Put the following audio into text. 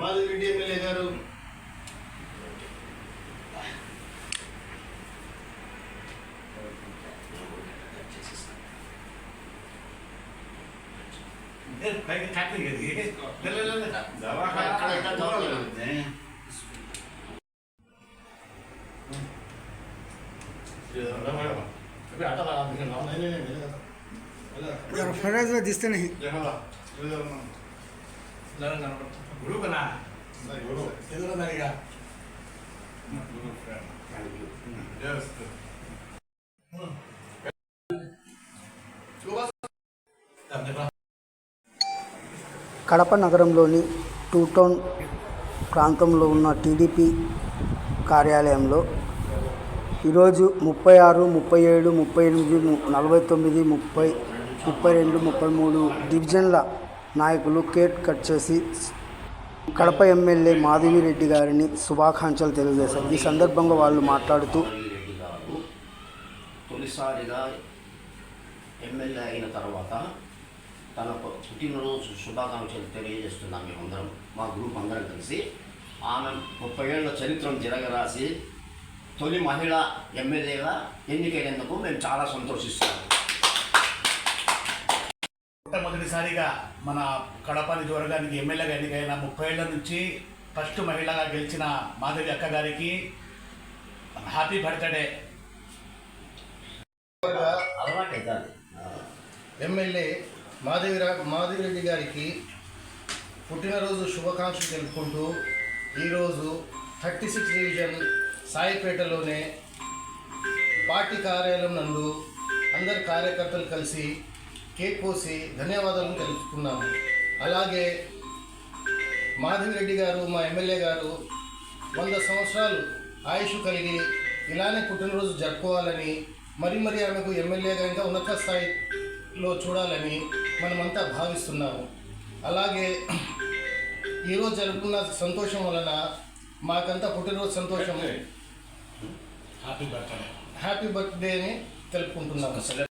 Madhu Reddy MLA గారు फराज में दिसते नहीं गुरु बना गुरु इधर बनेगा కడప నగరంలోని టూ టౌన్ ప్రాంతంలో ఉన్న టీడీపీ కార్యాలయంలో ఈరోజు ముప్పై ఆరు ముప్పై ఏడు ముప్పై ఎనిమిది నలభై తొమ్మిది ముప్పై ముప్పై రెండు ముప్పై మూడు డివిజన్ల నాయకులు కేక్ కట్ చేసి కడప ఎమ్మెల్యే మాధవిరెడ్డి గారిని శుభాకాంక్షలు తెలియజేశారు. ఈ సందర్భంగా వాళ్ళు మాట్లాడుతూ తొలిసారిగా ఎమ్మెల్యే అయిన తర్వాత తన పు- పుట్టినరోజు శుభాకాంక్షలు తెలియజేస్తున్నాం మేమందరం మా గ్రూప్ అందరం కలిసి. ఆమె ముప్పై ఏళ్ళ చరిత్రను తిరగరాసి తొలి మహిళ ఎమ్మెల్యేగా ఎన్నికైనందుకు మేము చాలా సంతోషిస్తున్నాం. మొట్టమొదటిసారిగా మన కడప నియోజకవర్గానికి ఎమ్మెల్యేగా ఎన్నికైన ముప్పై ఏళ్ళ నుంచి ఫస్ట్ మహిళగా గెలిచిన మాధవి అక్క గారికి హ్యాపీ బర్త్డే. ఎమ్మెల్యే మాధవిరా మాధవిరెడ్డి గారికి పుట్టినరోజు శుభాకాంక్షలు తెలుపుకుంటూ ఈరోజు థర్టీ సిక్స్ డివిజన్ సాయిపేటలోనే పార్టీ కార్యాలయం నందు అందరి కార్యకర్తలు కలిసి కేక్ కోసి ధన్యవాదాలు తెలుపుకున్నాము అలాగే మాధవిరెడ్డి గారు మా ఎమ్మెల్యే గారు వంద సంవత్సరాలు ఆయుష్ కలిగి ఇలానే పుట్టినరోజు జరుపుకోవాలని మరి మరి ఆమెకు ఎమ్మెల్యేగా ఇంకా ఉన్నత స్థాయిలో చూడాలని మనమంతా భావిస్తున్నాము. అలాగే ఈరోజు జరుపుకున్న సంతోషం వలన మాకంతా పుట్టినరోజు సంతోషం. హ్యాపీ బర్త్డే హ్యాపీ బర్త్డే అని తెలుపుకుంటున్నాము.